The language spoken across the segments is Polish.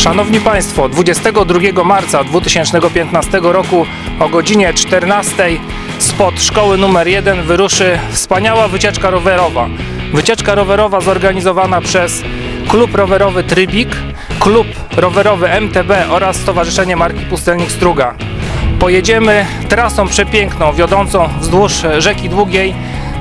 Szanowni Państwo, 22 marca 2015 roku o godzinie 14 spod szkoły numer 1 wyruszy wspaniała wycieczka rowerowa. Wycieczka rowerowa zorganizowana przez klub rowerowy Trybik, klub rowerowy MTB oraz Stowarzyszenie Marki Pustelnik Struga. Pojedziemy trasą przepiękną, wiodącą wzdłuż rzeki Długiej.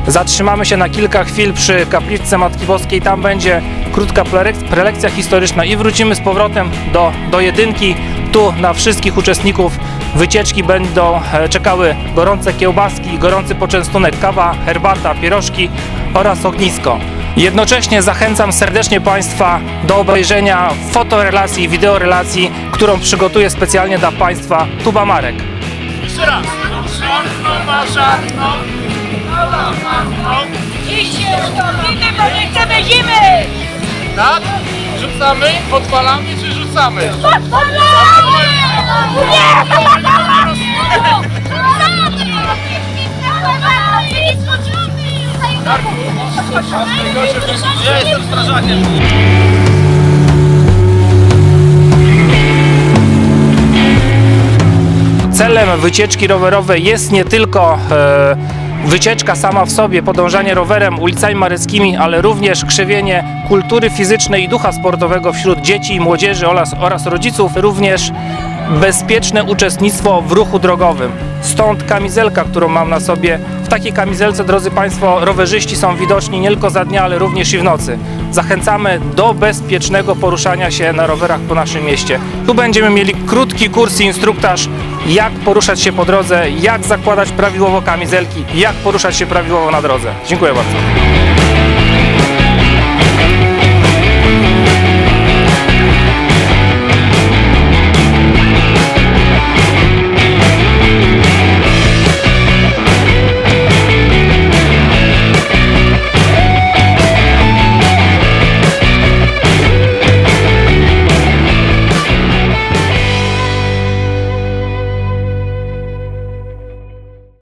Zatrzymamy się na kilka chwil przy kapliczce Matki Boskiej. Tam będzie krótka prelek- prelekcja historyczna i wrócimy z powrotem do, do jedynki. Tu na wszystkich uczestników wycieczki będą e, czekały gorące kiełbaski, gorący poczęstunek, kawa, herbata, pierożki oraz ognisko. Jednocześnie zachęcam serdecznie Państwa do obejrzenia fotorelacji, wideorelacji, którą przygotuję specjalnie dla Państwa Tuba Marek. Jeszcze raz. Szarpną ma szarpną. Dzisiaj stąpimy, bo nie chcemy zimy! Tak? Rzucamy, podpalamy czy rzucamy? Nie! Ja jestem strażakiem. Celem wycieczki rowerowej jest nie tylko e, wycieczka sama w sobie, podążanie rowerem ulicami maryckimi, ale również krzewienie kultury fizycznej i ducha sportowego wśród dzieci i młodzieży oraz, oraz rodziców, również bezpieczne uczestnictwo w ruchu drogowym. Stąd kamizelka, którą mam na sobie. W takiej kamizelce, drodzy Państwo, rowerzyści są widoczni nie tylko za dnia, ale również i w nocy. Zachęcamy do bezpiecznego poruszania się na rowerach po naszym mieście. Tu będziemy mieli krótki kurs i instruktaż, jak poruszać się po drodze, jak zakładać prawidłowo kamizelki, jak poruszać się prawidłowo na drodze. Dziękuję bardzo.